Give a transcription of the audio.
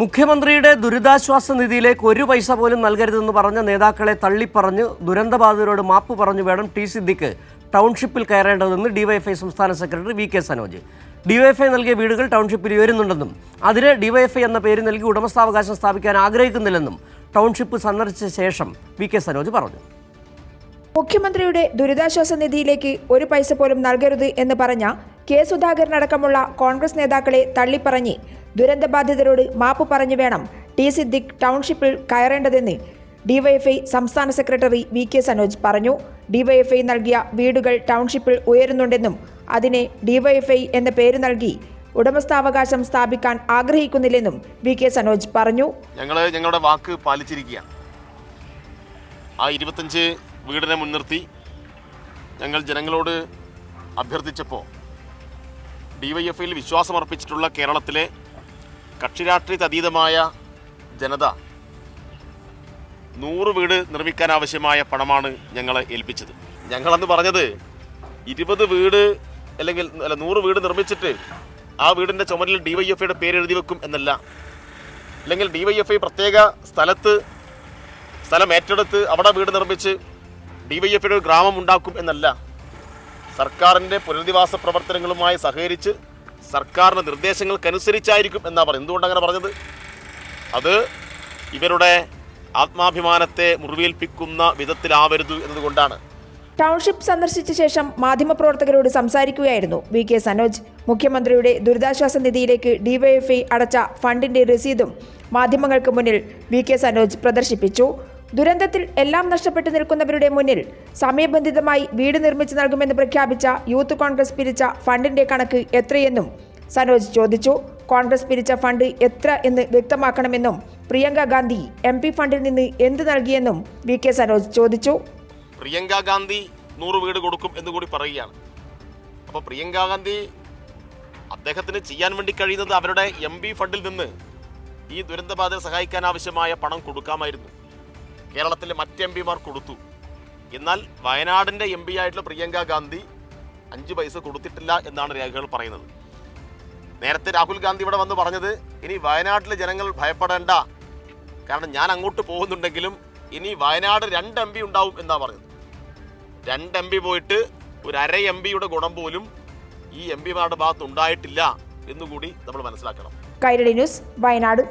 മുഖ്യമന്ത്രിയുടെ ദുരിതാശ്വാസ നിധിയിലേക്ക് ഒരു പൈസ പോലും നൽകരുതെന്ന് പറഞ്ഞ നേതാക്കളെ തള്ളിപ്പറഞ്ഞ് ദുരന്തബാധിതരോട് മാപ്പ് പറഞ്ഞു വേണം ടി സിദ്ദിഖ് ടൗൺഷിപ്പിൽ കയറേണ്ടതെന്ന് ഡിവൈഎഫ്ഐ സംസ്ഥാന secretary V K Sanoj. DYFI നൽകിയ വീടുകൾ ടൗൺഷിപ്പിൽ ഉയരുന്നുണ്ടെന്നും അതിന് ഡിവൈഎഫ്ഐ എന്ന പേര് നൽകി ഉടമസ്ഥാവകാശം സ്ഥാപിക്കാൻ ആഗ്രഹിക്കുന്നില്ലെന്നും ടൗൺഷിപ്പ് സന്ദർശിച്ച ശേഷം വി കെ സനോജ് പറഞ്ഞു. മുഖ്യമന്ത്രിയുടെ ദുരിതാശ്വാസ നിധിയിലേക്ക് ഒരു പൈസ പോലും നൽകരുത് എന്ന് പറഞ്ഞ കെ സുധാകരൻ അടക്കമുള്ള കോൺഗ്രസ് നേതാക്കളെ തള്ളിപ്പറഞ്ഞ് ദുരന്തബാധിതരോട് മാപ്പ് പറഞ്ഞു വേണം ടി സിദ്ദിഖ് ടൗൺഷിപ്പിൽ കയറേണ്ടതെന്ന് ഡിവൈഎഫ്ഐ സംസ്ഥാന സെക്രട്ടറി വി കെ സനോജ് പറഞ്ഞു. ഡിവൈഎഫ്ഐ നൽകിയ വീടുകൾ ടൗൺഷിപ്പിൽ ഉയരുന്നുണ്ടെന്നും അതിനെ ഡിവൈഎഫ്ഐ എന്ന പേര് നൽകി ഉടമസ്ഥാവകാശം സ്ഥാപിക്കാൻ ആഗ്രഹിക്കുന്നില്ലെന്നും വി കെ സനോജ് പറഞ്ഞു. ഞങ്ങൾ ഞങ്ങളുടെ വാക്ക് പാലിച്ചിരിക്കുകയാണ്. ആ ഇരുപത്തഞ്ച് വീടിനെ മുൻനിർത്തി ഞങ്ങൾ ജനങ്ങളോട് അഭ്യർത്ഥിച്ചപ്പോൾ ഡിവൈഎഫ്ഐയിൽ വിശ്വാസമർപ്പിച്ചിട്ടുള്ള കേരളത്തിലെ കക്ഷിരാഷ്ട്രീയത്തിന് അതീതമായ ജനത നൂറ് വീട് നിർമ്മിക്കാൻ ആവശ്യമായ പണമാണ് ഞങ്ങളെ ഏൽപ്പിച്ചത്. ഞങ്ങളന്ന് പറഞ്ഞത് ഇരുപത് വീട് അല്ലെങ്കിൽ അല്ല നൂറ് വീട് നിർമ്മിച്ചിട്ട് ആ വീടിന്റെ ചുമരിൽ ഡിവൈഎഫ്ഐയുടെ പേര് എഴുതി വെക്കും എന്നല്ല. അല്ലെങ്കിൽ ഡിവൈഎഫ്ഐ പ്രത്യേക സ്ഥലത്ത് സ്ഥലം ഏറ്റെടുത്ത് അവിടെ വീട് നിർമ്മിച്ച് ഡിവൈഎഫ്ഐയുടെ ഒരു ഗ്രാമം ഉണ്ടാക്കും എന്നല്ല. സർക്കാരിന്റെ പുനരധിവാസ പ്രവർത്തനങ്ങളുമായി സഹകരിച്ച് സർക്കാരിന്റെ നിർദ്ദേശങ്ങൾക്കനുസരിച്ചായിരിക്കും എന്നാണ് പറയുന്നത്. എന്തുകൊണ്ട് അങ്ങനെ പറഞ്ഞത്? അത് ഇവരുടെ ആത്മാഭിമാനത്തെ മുറിവേൽപ്പിക്കുന്ന വിധത്തിലാവരുത് എന്നതുകൊണ്ടാണ്. ടൗൺഷിപ്പ് സന്ദർശിച്ച ശേഷം മാധ്യമപ്രവർത്തകരോട് സംസാരിക്കുകയായിരുന്നു വി കെ സനോജ്. മുഖ്യമന്ത്രിയുടെ ദുരിതാശ്വാസ നിധിയിലേക്ക് ഡിവൈഎഫ്ഐ അടച്ച ഫണ്ടിന്റെ രസീതും മാധ്യമങ്ങൾക്ക് മുന്നിൽ വി കെ സനോജ് പ്രദർശിപ്പിച്ചു. ദുരന്തത്തിൽ എല്ലാം നഷ്ടപ്പെട്ടു നിൽക്കുന്നവരുടെ മുന്നിൽ സമയബന്ധിതമായി വീട് നിർമ്മിച്ചു നൽകുമെന്ന് പ്രഖ്യാപിച്ച യൂത്ത് കോൺഗ്രസ് പിരിച്ച ഫണ്ടിന്റെ കണക്ക് എത്രയെന്നും സനോജ് ചോദിച്ചു. കോൺഗ്രസ് പിരിച്ച ഫണ്ട് എത്ര എന്ന് വ്യക്തമാക്കണമെന്നും പ്രിയങ്ക ഗാന്ധി എം പി ഫണ്ടിൽ നിന്ന് എന്ത് നൽകിയെന്നും വി കെ സനോജ് ചോദിച്ചു. പ്രിയങ്ക ഗാന്ധി നൂറ് വീട് കൊടുക്കും എന്ന് കൂടി പറയുകയാണ്. അപ്പോൾ പ്രിയങ്ക ഗാന്ധി അദ്ദേഹത്തിന് ചെയ്യാൻ വേണ്ടി കഴിയുന്നത് അവരുടെ എം ഫണ്ടിൽ നിന്ന് ഈ ദുരന്തബാധിതരെ സഹായിക്കാൻ ആവശ്യമായ പണം കൊടുക്കാമായിരുന്നു. കേരളത്തിലെ മറ്റ് എം പിമാർ കൊടുത്തു. എന്നാൽ വയനാടിന്റെ എം പി ആയിട്ടുള്ള പ്രിയങ്ക ഗാന്ധി അഞ്ച് പൈസ കൊടുത്തിട്ടില്ല എന്നാണ് രേഖകൾ പറയുന്നത്. നേരത്തെ രാഹുൽ ഗാന്ധി ഇവിടെ വന്ന് പറഞ്ഞത് ഇനി വയനാട്ടിലെ ജനങ്ങൾ ഭയപ്പെടേണ്ട. കാരണം ഞാൻ അങ്ങോട്ട് പോകുന്നുണ്ടെങ്കിലും ഇനി വയനാട് രണ്ട് എം പി ഉണ്ടാവും എന്നാണ് പറഞ്ഞത്. രണ്ട് എം പി പോയിട്ട് ഒരു അര എം പിയുടെ ഗുണം പോലും ഈ എം പിമാരുടെ ഭാഗത്ത് ഉണ്ടായിട്ടില്ല എന്നുകൂടി നമ്മൾ മനസ്സിലാക്കണം. കൈരളി ന്യൂസ് വയനാട്.